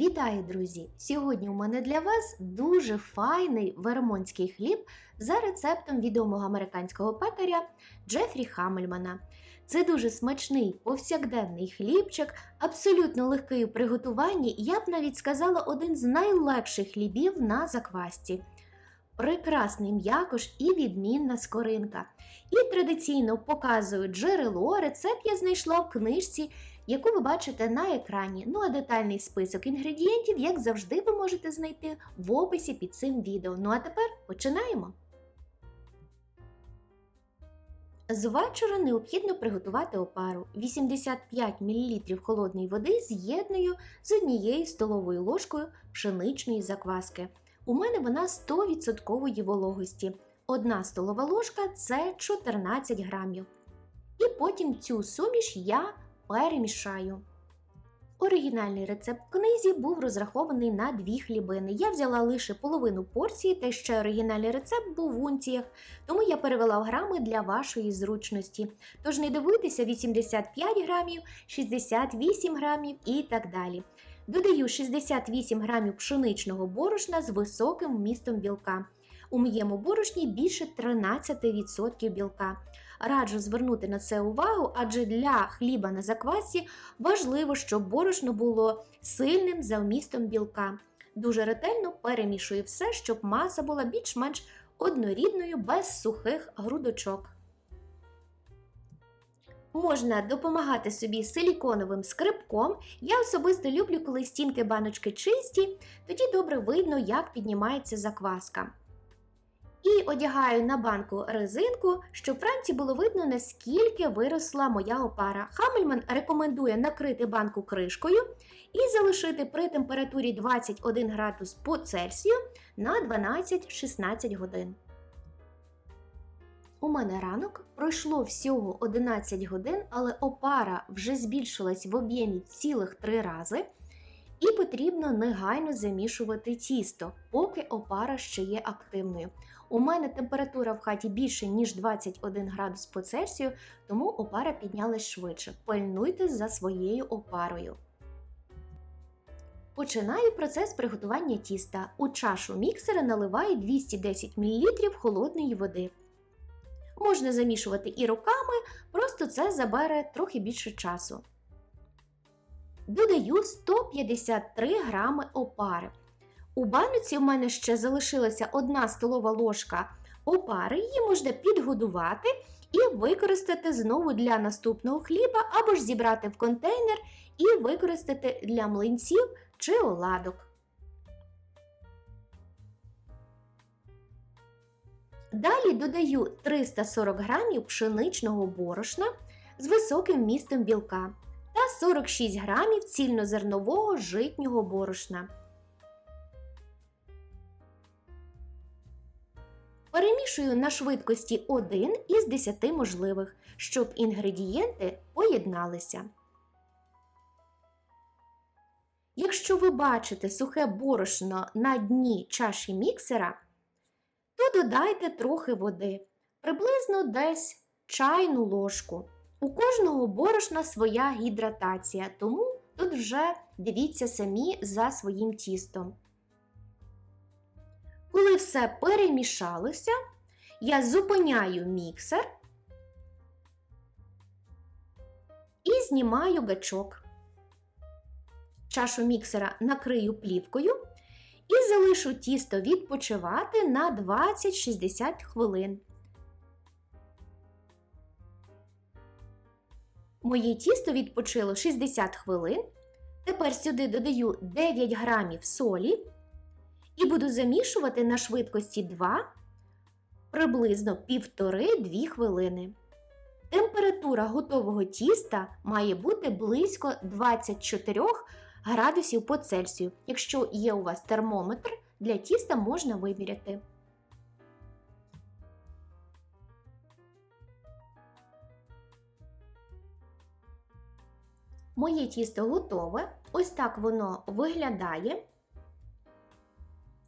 Вітаю, друзі! Сьогодні у мене для вас дуже файний вермонтський хліб за рецептом відомого американського пекаря Джефрі Хамельмана. Це дуже смачний повсякденний хлібчик, абсолютно легкий у приготуванні, я б навіть сказала, один з найлегших хлібів на заквасті. Прекрасний м'якош і відмінна скоринка. І традиційно показую джерело. Рецепт я знайшла в книжці, яку ви бачите на екрані. Ну а детальний список інгредієнтів, як завжди, ви можете знайти в описі під цим відео. Ну а тепер починаємо. З вечора необхідно приготувати опару. 85 мл холодної води з'єдную з однією столовою ложкою пшеничної закваски. У мене вона 100% вологості. Одна столова ложка це 14 грамів. І потім цю суміш я перемішаю. Оригінальний рецепт книзі був розрахований на дві хлібини. Я взяла лише половину порції, та ще оригінальний рецепт був в унціях, тому я перевела в грами для вашої зручності. Тож не дивуйтеся 85 грамів, 68 грамів і так далі. Додаю 68 грамів пшеничного борошна з високим вмістом білка. У моєму борошні більше 13% білка. Раджу звернути на це увагу, адже для хліба на заквасі важливо, щоб борошно було сильним за вмістом білка. Дуже ретельно перемішую все, щоб маса була більш-менш однорідною без сухих грудочок. Можна допомагати собі силіконовим скрипком. Я особисто люблю, коли стінки баночки чисті, тоді добре видно, як піднімається закваска. І одягаю на банку резинку, щоб вранці було видно, наскільки виросла моя опара. Хамельман рекомендує накрити банку кришкою і залишити при температурі 21 градус по Цельсію на 12-16 годин. У мене ранок пройшло всього 11 годин, але опара вже збільшилась в об'ємі цілих 3 рази. І потрібно негайно замішувати тісто, поки опара ще є активною. У мене температура в хаті більше, ніж 21 градус по Цельсію, тому опара піднялась швидше. Пильнуйте за своєю опарою. Починаю процес приготування тіста. У чашу міксера наливаю 210 мл холодної води. Можна замішувати і руками, просто це забере трохи більше часу. Додаю 153 грами опари. У баноці в мене ще залишилася 1 столова ложка опари, її можна підгодувати і використати знову для наступного хліба, або ж зібрати в контейнер і використати для млинців чи оладок. Далі додаю 340 грамів пшеничного борошна з високим вмістом білка та 46 грамів цільнозернового житнього борошна. Перемішую на швидкості 1 із 10 можливих, щоб інгредієнти поєдналися. Якщо ви бачите сухе борошно на дні чаші міксера, то додайте трохи води, приблизно десь чайну ложку. У кожного борошна своя гідратація, тому тут вже дивіться самі за своїм тістом. Коли все перемішалося, я зупиняю міксер і знімаю гачок. Чашу міксера накрию плівкою і залишу тісто відпочивати на 20-60 хвилин. Моє тісто відпочило 60 хвилин. Тепер сюди додаю 9 грамів солі і буду замішувати на швидкості 2 приблизно 1,5-2 хвилини. Температура готового тіста має бути близько 24 градусів по Цельсію. Якщо є у вас термометр, для тіста можна виміряти. Моє тісто готове. Ось так воно виглядає.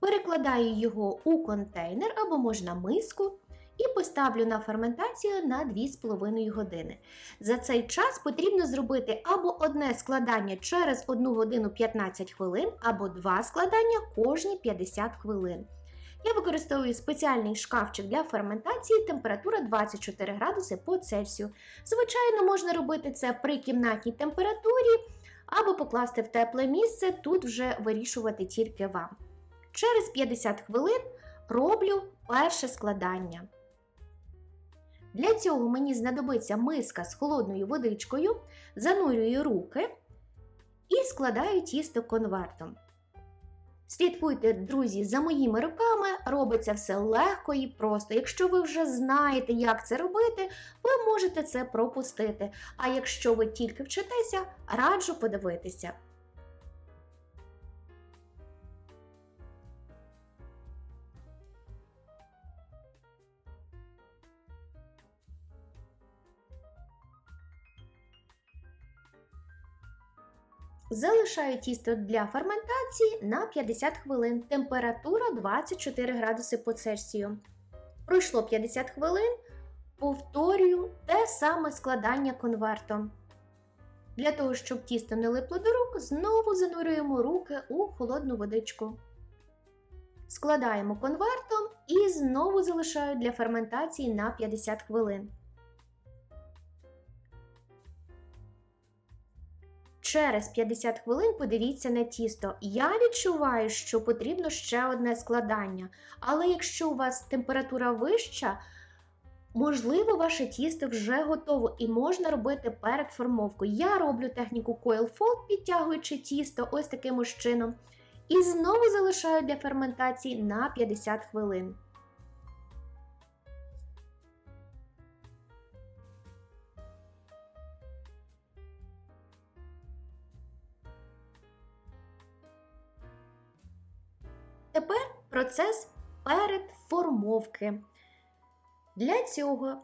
Перекладаю його у контейнер або можна миску і поставлю на ферментацію на 2,5 години. За цей час потрібно зробити або одне складання через 1 годину 15 хвилин, або два складання кожні 50 хвилин. Я використовую спеціальний шкафчик для ферментації, температура 24 градуси по Цельсію. Звичайно, можна робити це при кімнатній температурі або покласти в тепле місце, тут вже вирішувати тільки вам. Через 50 хвилин роблю перше складання. Для цього мені знадобиться миска з холодною водичкою, занурюю руки і складаю тісто конвертом. Слідкуйте, друзі, за моїми руками, робиться все легко і просто. Якщо ви вже знаєте, як це робити, ви можете це пропустити. А якщо ви тільки вчитеся, раджу подивитися. Залишаю тісто для ферментації на 50 хвилин. Температура 24 градуси по Цельсію. Пройшло 50 хвилин. Повторюю те саме складання конвертом. Для того, щоб тісто не липло до рук, знову занурюємо руки у холодну водичку. Складаємо конвертом і знову залишаю для ферментації на 50 хвилин. Через 50 хвилин подивіться на тісто. Я відчуваю, що потрібно ще одне складання. Але якщо у вас температура вища, можливо, ваше тісто вже готово і можна робити перед формовкою. Я роблю техніку Coil Fold, підтягуючи тісто ось таким чином. І знову залишаю для ферментації на 50 хвилин. Процес передформовки. Для цього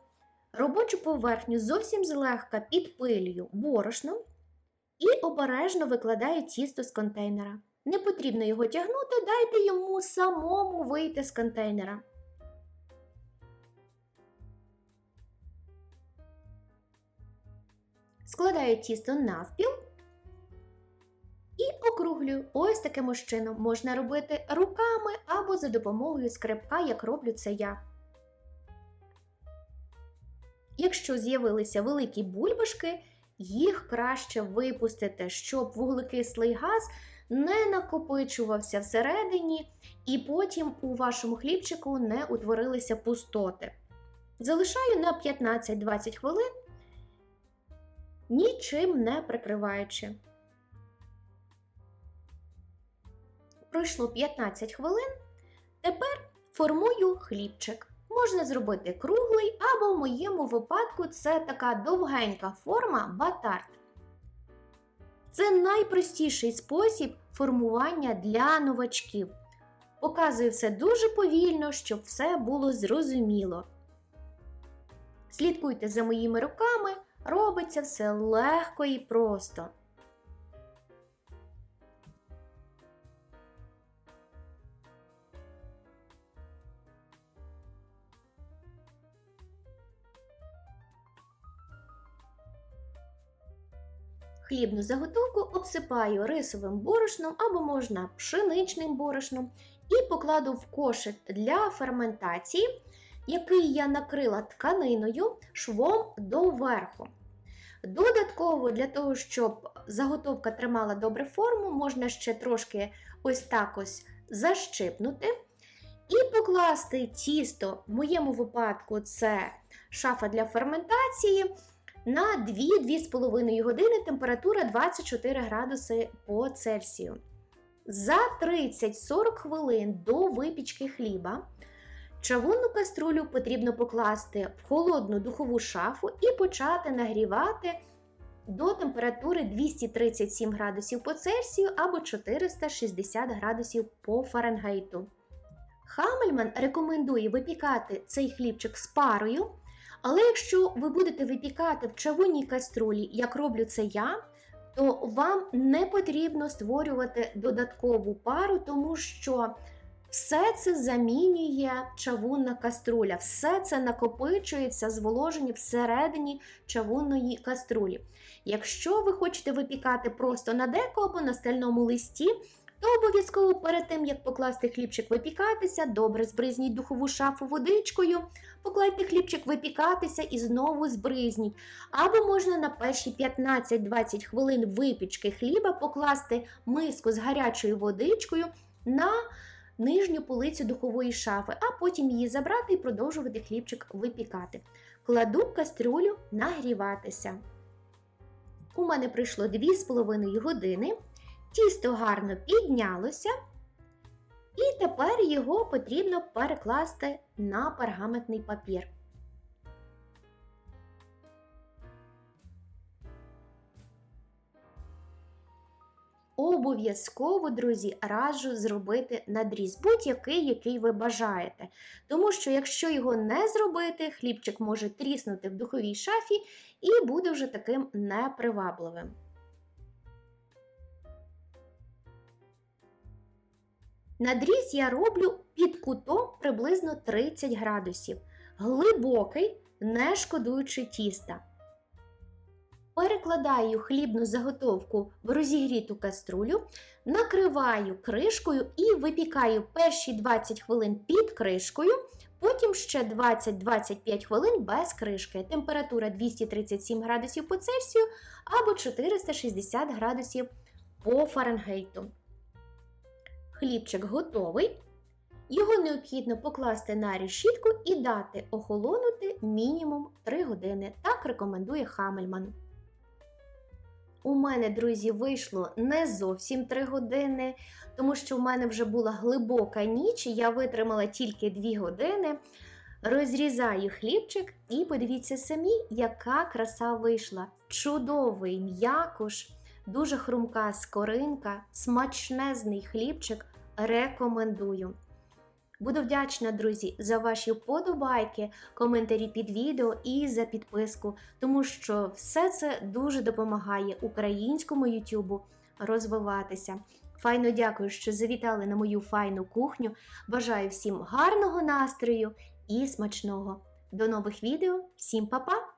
робочу поверхню зовсім злегка підпилюю борошном і обережно викладаю тісто з контейнера. Не потрібно його тягнути, дайте йому самому вийти з контейнера. Складаю тісто навпіл і округлюю ось таким чином. Можна робити руками або за допомогою скрипка, як роблю це я. Якщо з'явилися великі бульбашки, їх краще випустити, щоб вуглекислий газ не накопичувався всередині, і потім у вашому хлібчику не утворилися пустоти. Залишаю на 15-20 хвилин, нічим не прикриваючи. Пройшло 15 хвилин. Тепер формую хлібчик. Можна зробити круглий, або в моєму випадку це така довгенька форма батарт. Це найпростіший спосіб формування для новачків. Показую все дуже повільно, щоб все було зрозуміло. Слідкуйте за моїми руками, робиться все легко і просто. Хлібну заготовку обсипаю рисовим борошном або можна пшеничним борошном і покладу в кошик для ферментації, який я накрила тканиною швом доверху. Додатково, для того, щоб заготовка тримала добре форму, можна ще трошки ось так ось защипнути. І покласти тісто, в моєму випадку, це шафа для ферментації на 2-2,5 години температура 24 градуси по Цельсію. За 30-40 хвилин до випічки хліба чавунну каструлю потрібно покласти в холодну духову шафу і почати нагрівати до температури 237 градусів по Цельсію або 460 градусів по Фаренгейту. Хамельман рекомендує випікати цей хлібчик з парою. Але якщо ви будете випікати в чавунній каструлі, як роблю це я, то вам не потрібно створювати додаткову пару, тому що Все це замінює чавунна каструля, все це накопичується, зволожені всередині чавунної каструлі. Якщо ви хочете випікати просто на деко або на стальному листі, то обов'язково перед тим, як покласти хлібчик випікатися, добре збризніть духову шафу водичкою, покладьте хлібчик випікатися і знову збризніть. Або можна на перші 15-20 хвилин випічки хліба покласти миску з гарячою водичкою на нижню полицю духової шафи, а потім її забрати і продовжувати хлібчик випікати. Кладу кастрюлю нагріватися. У мене пройшло 2,5 години. Тісто гарно піднялося, і тепер його потрібно перекласти на пергаментний папір. Обов'язково, друзі, раджу зробити надріз, будь-який, який ви бажаєте. Тому що, якщо його не зробити, хлібчик може тріснути в духовій шафі і буде вже таким непривабливим. Надріз я роблю під кутом приблизно 30 градусів. Глибокий, не шкодуючи тіста. Перекладаю хлібну заготовку в розігріту каструлю, накриваю кришкою і випікаю перші 20 хвилин під кришкою, потім ще 20-25 хвилин без кришки. Температура 237 градусів по Цельсію або 460 градусів по Фаренгейту. Хлібчик готовий. Його необхідно покласти на решітку і дати охолонути мінімум 3 години. Так рекомендує Хамельман. У мене, друзі, вийшло не зовсім 3 години, тому що в мене вже була глибока ніч, і я витримала тільки 2 години. Розрізаю хлібчик і подивіться самі, яка краса вийшла. Чудовий м'якош, дуже хрумка скоринка, смачнезний хлібчик. Рекомендую. Буду вдячна, друзі, за ваші вподобайки, коментарі під відео і за підписку, тому що все це дуже допомагає українському Ютубу розвиватися. Файно дякую, що завітали на мою файну кухню. Бажаю всім гарного настрою і смачного. До нових відео, всім па-па!